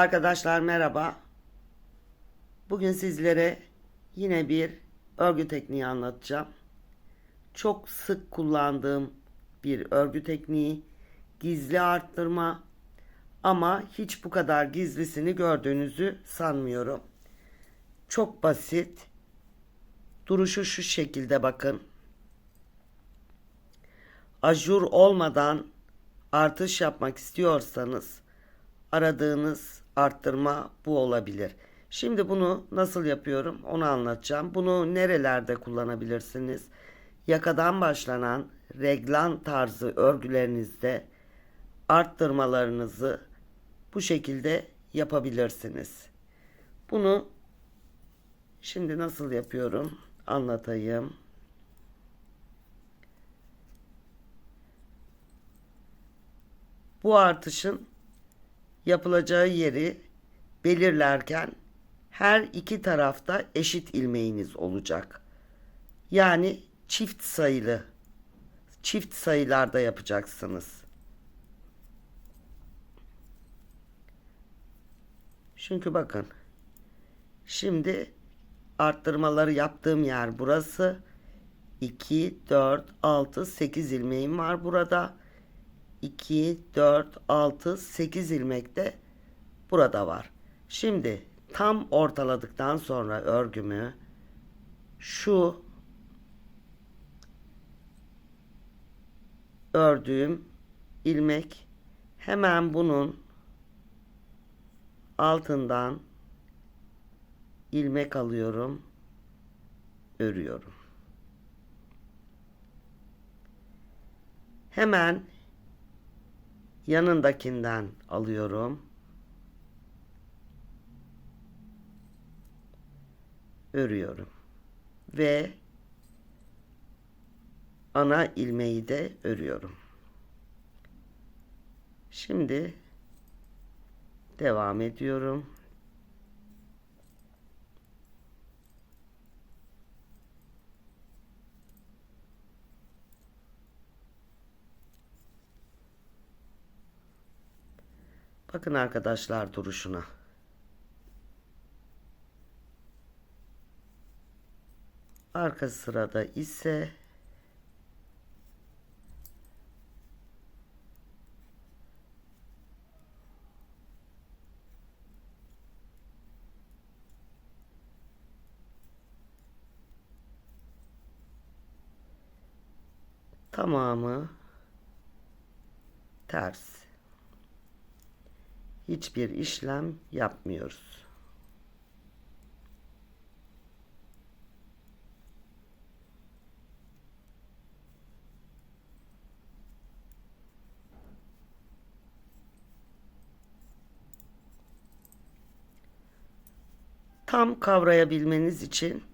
Arkadaşlar merhaba. Bugün sizlere yine bir örgü tekniği anlatacağım. Çok sık kullandığım bir örgü tekniği. Gizli arttırma. Ama hiç bu kadar gizlisini gördüğünüzü sanmıyorum. Çok basit. Duruşu şu şekilde bakın. Ajur olmadan artış yapmak istiyorsanız aradığınız arttırma bu olabilir. Şimdi bunu nasıl yapıyorum onu anlatacağım. Bunu nerelerde kullanabilirsiniz? Yakadan başlanan reglan tarzı örgülerinizde arttırmalarınızı bu şekilde yapabilirsiniz. Bunu şimdi nasıl yapıyorum anlatayım. Bu artışın yapılacağı yeri belirlerken her iki tarafta eşit ilmeğiniz olacak. Yani çift sayılı çift sayılarda yapacaksınız. Çünkü bakın şimdi arttırmaları yaptığım yer burası. 2, 4, 6, 8 ilmeğim var burada. 2, 4, 6, 8 ilmek de burada var. Şimdi tam ortaladıktan sonra örgümü şu ördüğüm ilmek hemen bunun altından ilmek alıyorum örüyorum. Hemen yanındakinden alıyorum. Örüyorum. Ve ana ilmeği de örüyorum. Şimdi devam ediyorum. Bakın arkadaşlar duruşuna. Arka sırada ise tamamı ters hiçbir işlem yapmıyoruz. Tam kavrayabilmeniz için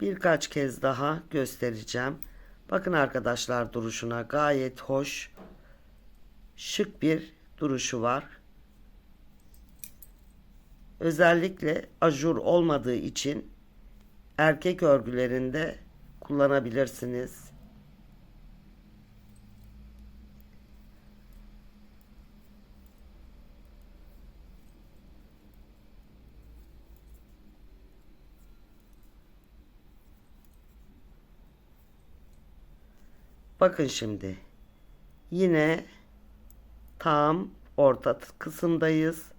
birkaç kez daha göstereceğim. Bakın arkadaşlar duruşuna gayet hoş, şık bir duruşu var. Özellikle ajur olmadığı için erkek örgülerinde kullanabilirsiniz. Bakın şimdi. Yine tam orta kısımdayız.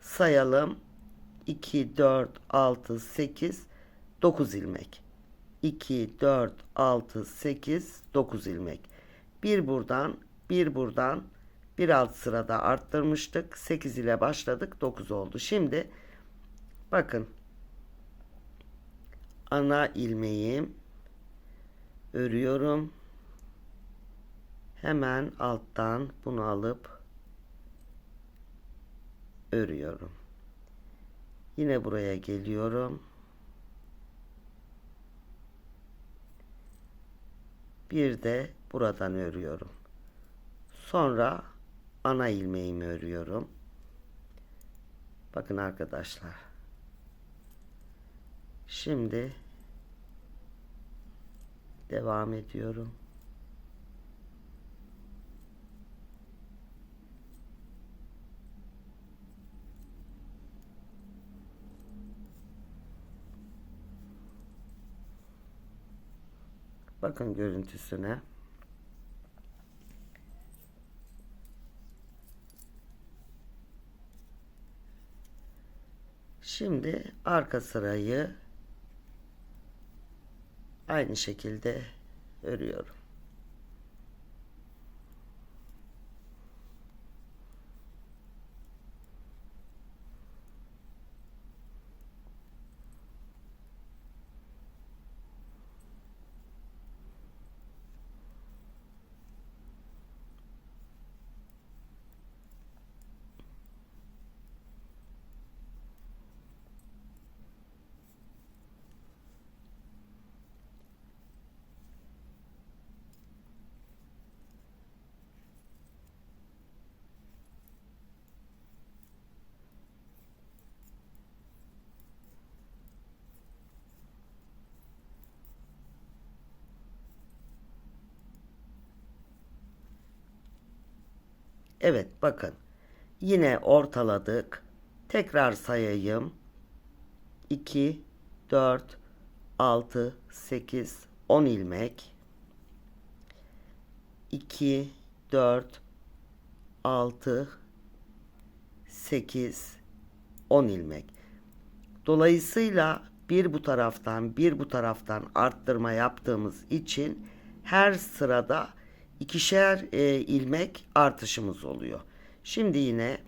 Sayalım. 2, 4, 6, 8, 9 ilmek. 2, 4, 6, 8, 9 ilmek. Bir buradan, bir buradan, bir alt sırada arttırmıştık. 8 ile başladık. 9 oldu. Şimdi bakın. Ana ilmeğim örüyorum. Hemen alttan bunu alıp örüyorum. Yine buraya geliyorum. Bir de buradan örüyorum. Sonra ana ilmeğimi örüyorum. Bakın arkadaşlar. Şimdi devam ediyorum. Bakın görüntüsüne. Şimdi arka sırayı aynı şekilde örüyorum. Evet bakın. Yine ortaladık. Tekrar sayayım. 2, 4, 6, 8, 10 ilmek. 2, 4, 6, 8, 10 ilmek. Dolayısıyla bir bu taraftan bir bu taraftan arttırma yaptığımız için her sırada ikişer e, ilmek artışımız oluyor. Şimdi yine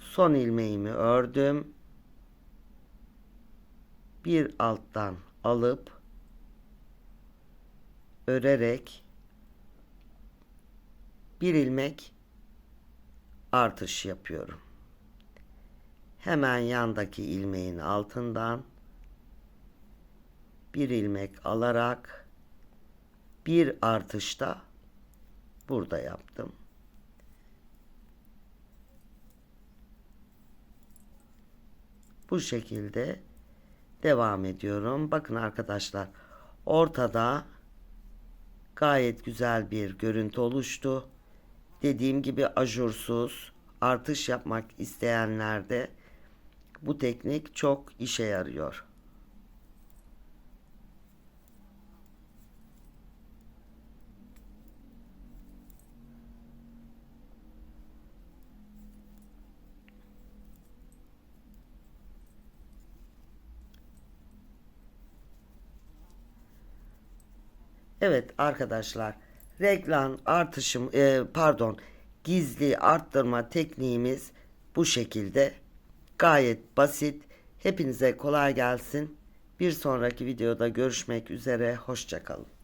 son ilmeğimi ördüm. Bir alttan alıp örerek bir ilmek artış yapıyorum. Hemen yandaki ilmeğin altından bir ilmek alarak bir artışta burada yaptım. Bu şekilde devam ediyorum. Bakın arkadaşlar ortada gayet güzel bir görüntü oluştu. Dediğim gibi ajursuz artış yapmak isteyenlerde bu teknik çok işe yarıyor. Evet arkadaşlar reklam artışım e, pardon gizli arttırma tekniğimiz bu şekilde. Gayet basit. Hepinize kolay gelsin. Bir sonraki videoda görüşmek üzere. Hoşçakalın